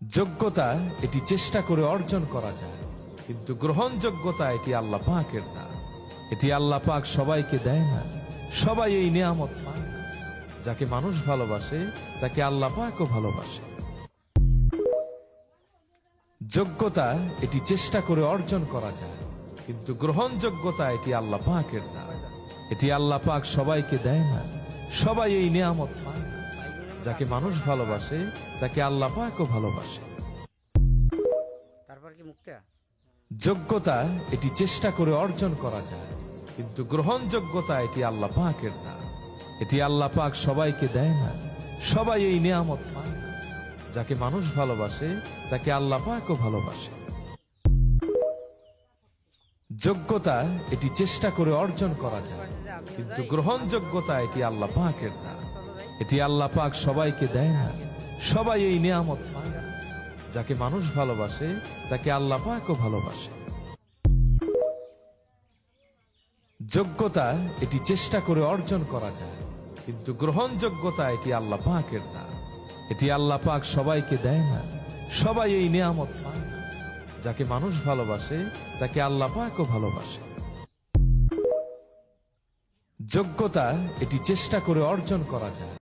যোগ্যতা এটি চেষ্টা করে অর্জন করা যায়, কিন্তু গ্রহণযোগ্যতা এটি আল্লাহ পাকের না। এটি আল্লাহ পাক সবাইকে দেয় না, সবাই এই নিয়ামত পায় না। যাকে মানুষ ভালোবাসে, তাকে আল্লাহ পাকও ভালোবাসে। যোগ্যতা এটি চেষ্টা করে অর্জন করা যায়, কিন্তু গ্রহণযোগ্যতা এটি আল্লাহ পাকের না। এটি আল্লাহ পাক সবাইকে দেয় না, সবাই এই নিয়ামত পায় যাকে মানুষ ভালোবাসে তাকে আল্লাহ পাকও ভালোবাসে। তারপর কি মুক্তা যোগ্যতা এটি চেষ্টা করে অর্জন করা যায় কিন্তু গ্রহণযোগ্যতা এটি আল্লাহ পাকের না। এটি আল্লাহ পাক সবাইকে দেয় না সবাই এই নিয়ামত পায় না। যাকে মানুষ ভালোবাসে তাকে আল্লাহ পাকও ভালোবাসে। যোগ্যতা এটি চেষ্টা করে অর্জন করা যায় কিন্তু গ্রহণযোগ্যতা এটি আল্লাহ পাকের না। এটি আল্লাহ পাক সবাইকে দেয় না। সবাই এই নিয়ামত পায়। না যাকে মানুষ ভালোবাসে, তাকে আল্লাহ পাকও ভালোবাসে। যোগ্যতা এটি চেষ্টা করে অর্জন করা যায়, কিন্তু গ্রহণযোগ্যতা এটি আল্লাহ পাকের না এটি আল্লাহ পাক সবাইকে দেয় না। সবাই এই নিয়ামত পায় না। যাকে মানুষ ভালোবাসে, তাকে আল্লাহ পাকও ভালোবাসে। যোগ্যতা এটি চেষ্টা করে অর্জন করা যায়।